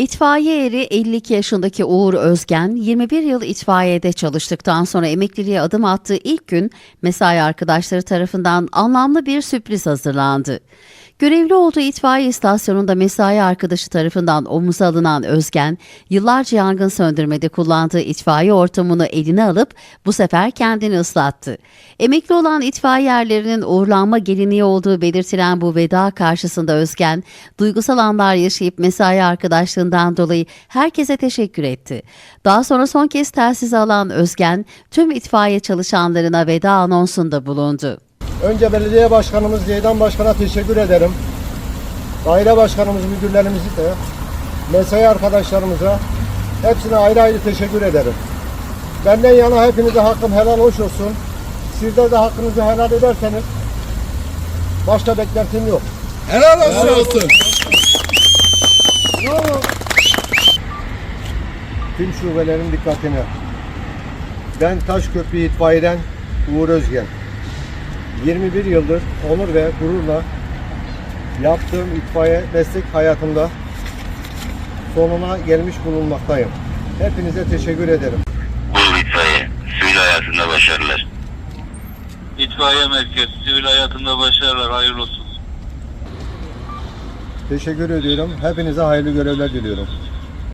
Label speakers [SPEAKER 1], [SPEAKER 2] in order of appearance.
[SPEAKER 1] İtfaiye eri 52 yaşındaki Uğur Özgen, 21 yıl itfaiyede çalıştıktan sonra emekliliğe adım attığı ilk gün mesai arkadaşları tarafından anlamlı bir sürpriz hazırlandı. Görevli olduğu itfaiye istasyonunda mesai arkadaşı tarafından omuza alınan Özgen, yıllarca yangın söndürmede kullandığı itfaiye ortamını eline alıp bu sefer kendini ıslattı. Emekli olan itfaiye erlerinin uğurlanma geleneği olduğu belirtilen bu veda karşısında Özgen, duygusal anlar yaşayıp mesai arkadaşlığından dolayı herkese teşekkür etti. Daha sonra son kez telsiz alan Özgen, tüm itfaiye çalışanlarına veda anonsunda bulundu.
[SPEAKER 2] Önce belediye başkanımız Zeydan Başkan'a teşekkür ederim. Daire başkanımız, müdürlerimizi de, mesai arkadaşlarımıza hepsine ayrı ayrı teşekkür ederim. Benden yana hepinize hakkım helal hoş olsun. Sizler de hakkınızı helal ederseniz başka beklentim yok.
[SPEAKER 3] Helal olsun.
[SPEAKER 2] Tüm şubelerin dikkatine. Ben Taşköprü İtfaiye'den Uğur Özgen. 21 yıldır onur ve gururla yaptığım itfaiye meslek hayatımda sonuna gelmiş bulunmaktayım. Hepinize teşekkür ederim.
[SPEAKER 4] Bolu itfaiye. Sivil hayatında başarılar.
[SPEAKER 5] İtfaiye merkezi, sivil hayatında başarılar, hayırlı olsun.
[SPEAKER 2] Teşekkür ediyorum. Hepinize hayırlı görevler diliyorum.